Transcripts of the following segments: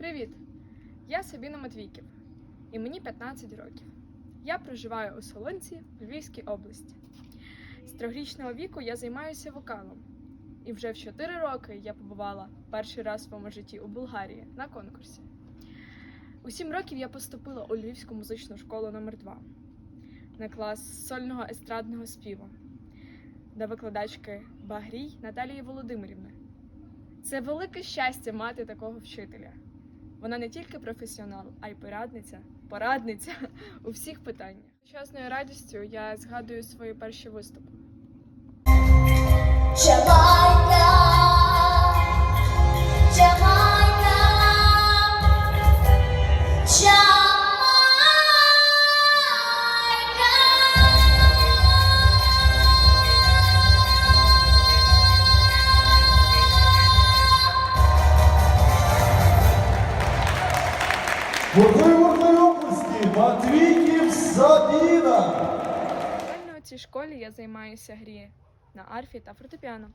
Привіт! Я Сабіна Матвійків, і мені 15 років. Я проживаю у Солонці в Львівській області. З трьохрічного віку я займаюся вокалом. І вже в 4 роки я побувала перший раз в своєму житті у Болгарії на конкурсі. У 7 років я поступила у Львівську музичну школу номер 2 на клас сольного естрадного співу до викладачки Багрій Наталії Володимирівни. Це велике щастя мати такого вчителя. Вона не тільки професіонал, а й порадниця, порадниця у всіх питаннях. З Чесною радістю я згадую свої перші виступи. Гуртуй оплески, Матвійків Сабіна. Реально у цій школі я займаюся грі на арфі та фортепіано.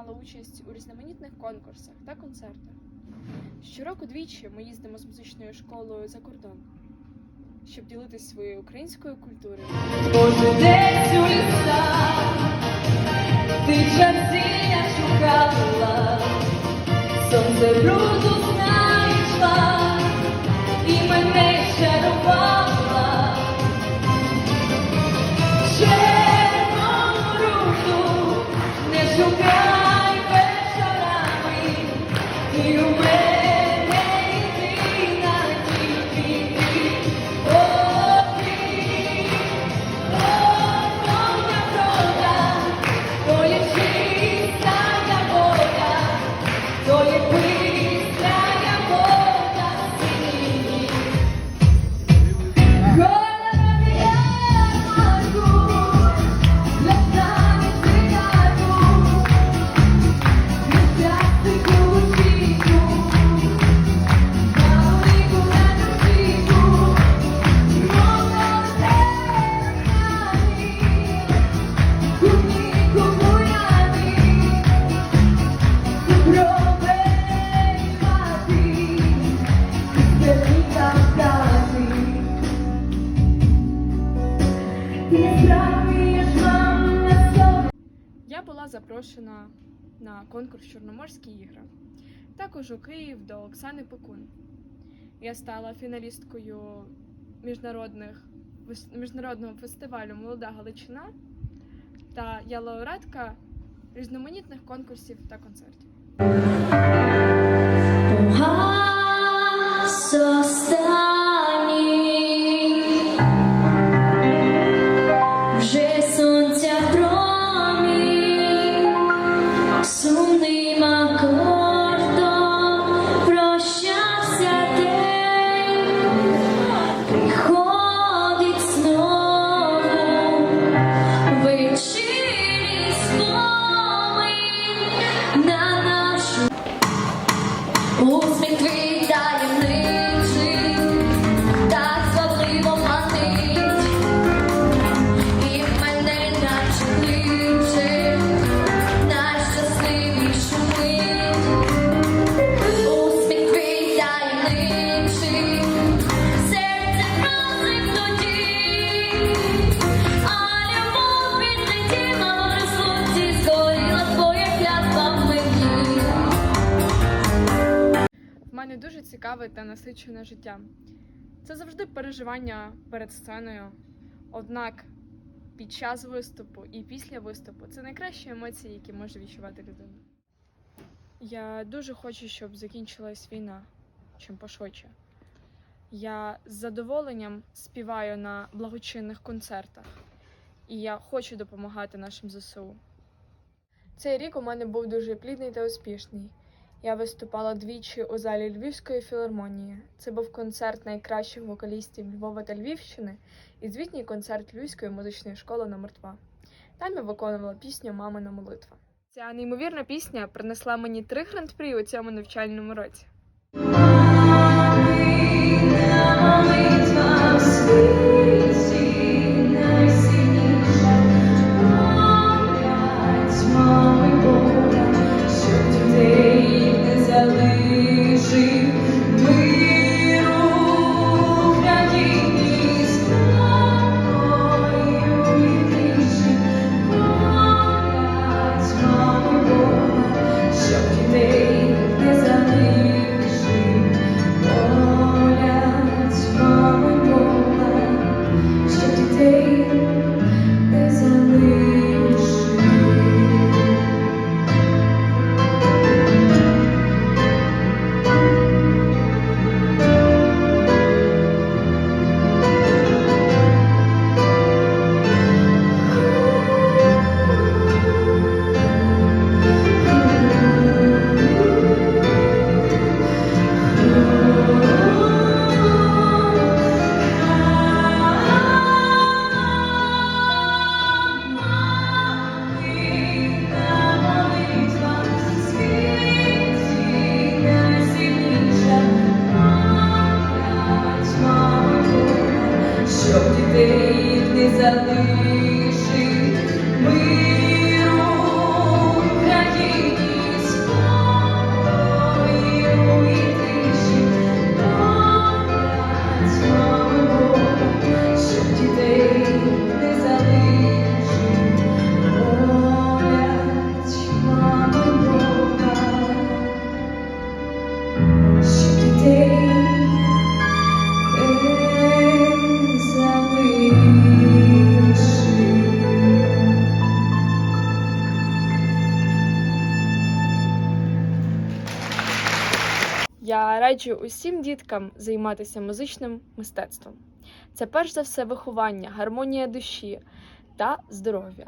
Приймала участь у різноманітних конкурсах та концертах. Щороку двічі ми їздимо з музичною школою за кордон, щоб ділитися своєю українською культурою. Може, десь у лісах ти часіння шукала, сонце бруду запрошена на конкурс Чорноморські ігри, також у Київ до Оксани Пекун. Я стала фіналісткою міжнародних міжнародного фестивалю Молода Галичина та я лауреатка різноманітних конкурсів та концертів. Цікаве та насичене життя. Це завжди переживання перед сценою. Однак під час виступу і після виступу це найкращі емоції, які може відчувати людина. Я дуже хочу, щоб закінчилась війна чим пошвидше. Я з задоволенням співаю на благочинних концертах, і я хочу допомагати нашим ЗСУ. Цей рік у мене був дуже плідний та успішний. Я виступала двічі у залі Львівської філармонії. Це був концерт найкращих вокалістів Львова та Львівщини і звітній концерт Львівської музичної школи номер 2 Там я виконувала пісню Мамина молитва. Ця неймовірна пісня принесла мені три гран-прі у цьому навчальному році. Я раджу усім діткам займатися музичним мистецтвом. Це перш за все виховання, гармонія душі та здоров'я.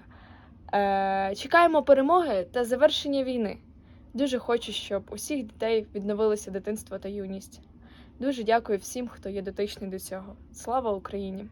Е, чекаємо перемоги та завершення війни. Дуже хочу, щоб усіх дітей відновилося дитинство та юність. Дуже дякую всім, хто є дотичний до цього. Слава Україні!